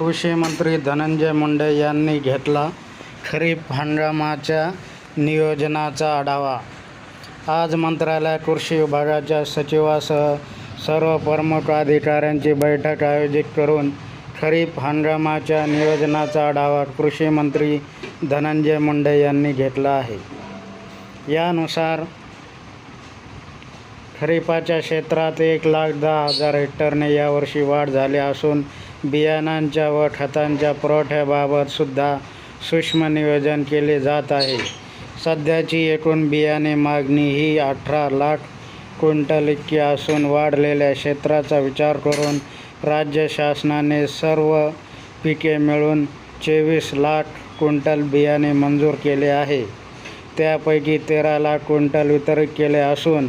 कृषी मंत्री धनंजय मुंडे यांनी घेतला खरीप हंगामाच्या नियोजनाचा आढावा. आज मंत्रालय कृषी विभागाच्या सचिवासह सर्व प्रमुख अधिकाऱ्यांची बैठक आयोजित करून खरीप हंगामाच्या नियोजनाचा आढावा कृषी मंत्री धनंजय मुंडे यांनी घेतला आहे. यानुसार खरीपाच्या क्षेत्रात एक लाख दहा हजार हेक्टरने यावर्षी वाढ झाली असून बियाणांच्या व खतांच्या पुरवठ्याबाबत सुद्धा सूक्ष्म नियोजन केले जात आहे. सध्याची एकूण बियाणे मागणी ही अठरा लाख क्विंटल इतकी असून वाढलेल्या क्षेत्राचा विचार करून राज्य शासनाने सर्व पिके मिळून चोवीस लाख क्विंटल बियाणे मंजूर केले आहे. त्यापैकी तेरा लाख क्विंटल वितरित केले असून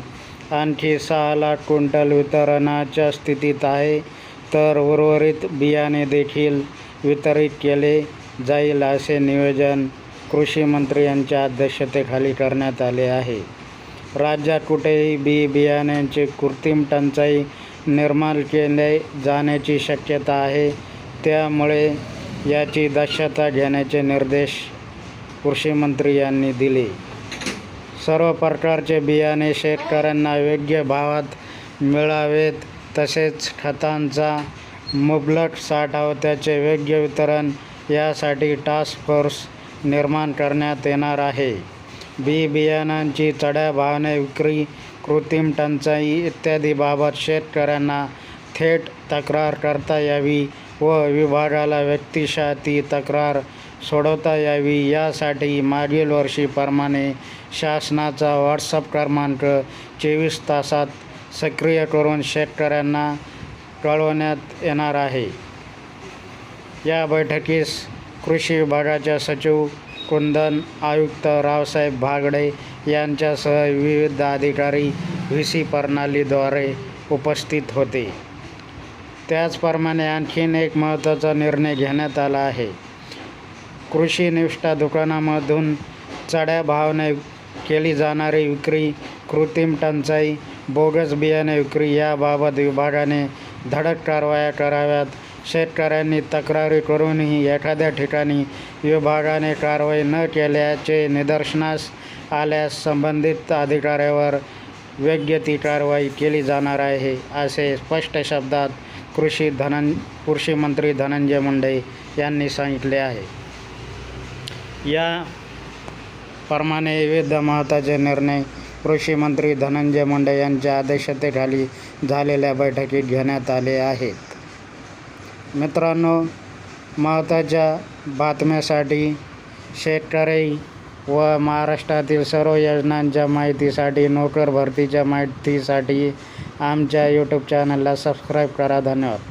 आणखी सहा लाख क्विंटल वितरणाच्या स्थितीत आहे. तर उर्वरित बियाणे देखील वितरित केले जाईल असे नियोजन कृषी मंत्री यांच्या अध्यक्षतेखाली करण्यात आले आहे. राज्यात कुठेही बी बियाण्यांची कृत्रिम टंचाई निर्माण केले जाण्याची शक्यता आहे त्यामुळे याची दक्षता घेण्याचे निर्देश कृषी मंत्री यांनी दिले. सर्व प्रकारचे बियाणे शेतकऱ्यांना योग्य भावात मिळावेत तसेच खतांचा मुबलक साठा व त्याचे योग्य वितरण यासाठी टास्क फोर्स निर्माण करण्यात येणार आहे. बी बियाणांची चढ्या भावने विक्री कृत्रिम टंचाई इत्यादीबाबत शेतकऱ्यांना थेट तक्रार करता यावी व विभागाला व्यक्तिशाती तक्रार सोडवता यावी यासाठी मागील वर्षीप्रमाणे शासनाचा व्हॉट्सअप क्रमांक चोवीस तासात सक्रिय करून शेतकऱ्यांना कळवण्यात येणार आहे. या बैठकीस कृषी विभागाच्या सचिव कुंदन आयुक्त रावसाहेब भागडे यांच्यासह विविध अधिकारी व्ही सी प्रणालीद्वारे उपस्थित होते. त्याचप्रमाणे आणखीन एक महत्त्वाचा निर्णय घेण्यात आला आहे. कृषी निष्ठा दुकानामधून चढ्या भावाने केली जाणारी विक्री कृत्रिम टंचाई बोगस बियाणे विक्री याबाबत विभागाने धडक कारवाया कराव्यात. शेतकऱ्यांनी तक्रारी करूनही एखाद्या ठिकाणी विभागाने कारवाई न केल्याचे निदर्शनास आल्यास संबंधित अधिकाऱ्यावर योग्य ती कारवाई केली जाणार आहे असे स्पष्ट शब्दात कृषी धनं कृषी मंत्री धनंजय मुंडे यांनी सांगितले आहे. या प्रमाणे विविध महत्त्वाचे निर्णय कृषी मंत्री धनंजय मुंडे यांच्या अध्यक्षतेखाली झालेल्या बैठकीत घेण्यात आले आहेत. मित्रांनो महत्त्वाच्या बातम्यासाठी शेतकरी व महाराष्ट्रातील सर्व योजनांच्या माहितीसाठी नोकर भरतीच्या माहितीसाठी आमच्या यूट्यूब चॅनलला सबस्क्राईब करा. धन्यवाद.